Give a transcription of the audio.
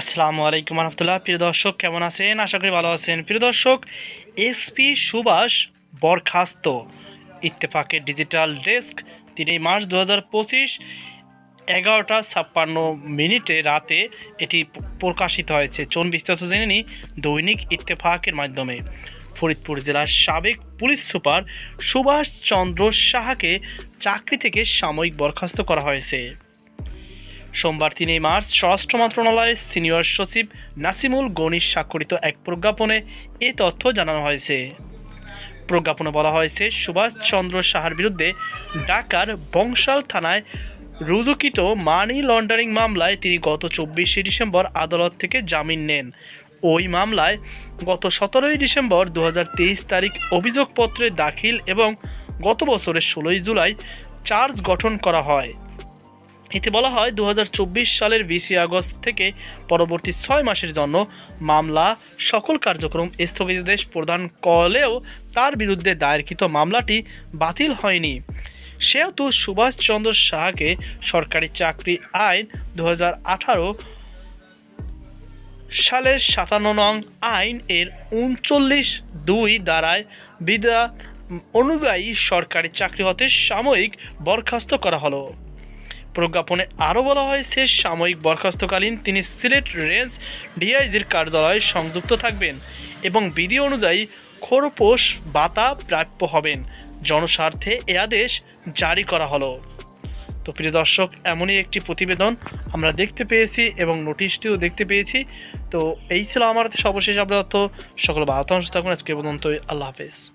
আসসালামু আলাইকুম রহমতুল্লাহ। প্রিয় দর্শক, কেমন আছেন? আশা করি ভালো আছেন। প্রিয় দর্শক, এসপি সুভাষ বরখাস্ত ইত্তেফাকের ডিজিটাল ডেস্ক তিনি মার্চ দু হাজার পঁচিশ, এগারোটা ছাপ্পান্ন মিনিটে রাতে এটি প্রকাশিত হয়েছে। চলুন বিস্তারিত জেনে নিই দৈনিক ইত্তেফাকের মাধ্যমে। ফরিদপুর জেলার সাবেক পুলিশ সুপার সুভাষ চন্দ্র সাহাকে চাকরি থেকে সাময়িক বরখাস্ত করা হয়েছে। সোমবার তিনই মার্চ স্বরাষ্ট্র মন্ত্রণালয়ের সিনিয়র সচিব নাসিমুল গণিশ স্বাক্ষরিত এক প্রজ্ঞাপনে এ তথ্য জানানো হয়েছে। প্রজ্ঞাপনে বলা হয়েছে সুভাষ চন্দ্র সাহার বিরুদ্ধে ঢাকার বংশাল থানায় রুজুকিত মানি লন্ডারিং মামলায় তিনি গত চব্বিশে ডিসেম্বর আদালত থেকে জামিন নেন। ওই মামলায় গত সতেরোই ডিসেম্বর দু হাজার তেইশ তারিখ অভিযোগপত্রে দাখিল এবং গত বছরের ষোলোই জুলাই চার্জ গঠন করা হয়। এতে বলা হয় দু হাজার চব্বিশ সালের বিশে আগস্ট থেকে পরবর্তী ছয় মাসের জন্য মামলা। সকল কার্যক্রম স্থগিতাদেশ প্রদান করলেও তার বিরুদ্ধে দায়েরকৃত মামলাটি বাতিল হয়নি। সেহেতু সুভাষচন্দ্র সাহাকে সরকারি চাকরি আইন দু হাজার আঠারো সালের সাতান্ন নং আইন এর উনচল্লিশ দুই দ্বারায় বিধা অনুযায়ী সরকারি চাকরি হতে সাময়িক বরখাস্ত করা হলো। প্রজ্ঞাপনে আরও বলা হয়েছে, সাময়িক বরখাস্তকালীন তিনি সিলেট রেঞ্জ ডিআইজির কার্যালয়ে সংযুক্ত থাকবেন এবং বিধি অনুযায়ী খোরপোষ বাতা প্রাপ্য হবেন। জনস্বার্থে এ আদেশ জারি করা হলো। তো প্রিয় দর্শক, এমনই একটি প্রতিবেদন আমরা দেখতে পেয়েছি এবং নোটিশটিও দেখতে পেয়েছি। তো এই ছিল আমার সর্বশেষ আপনার সকল ভালো থাকুন আজকে পর্যন্ত আল্লাহ হাফেজ।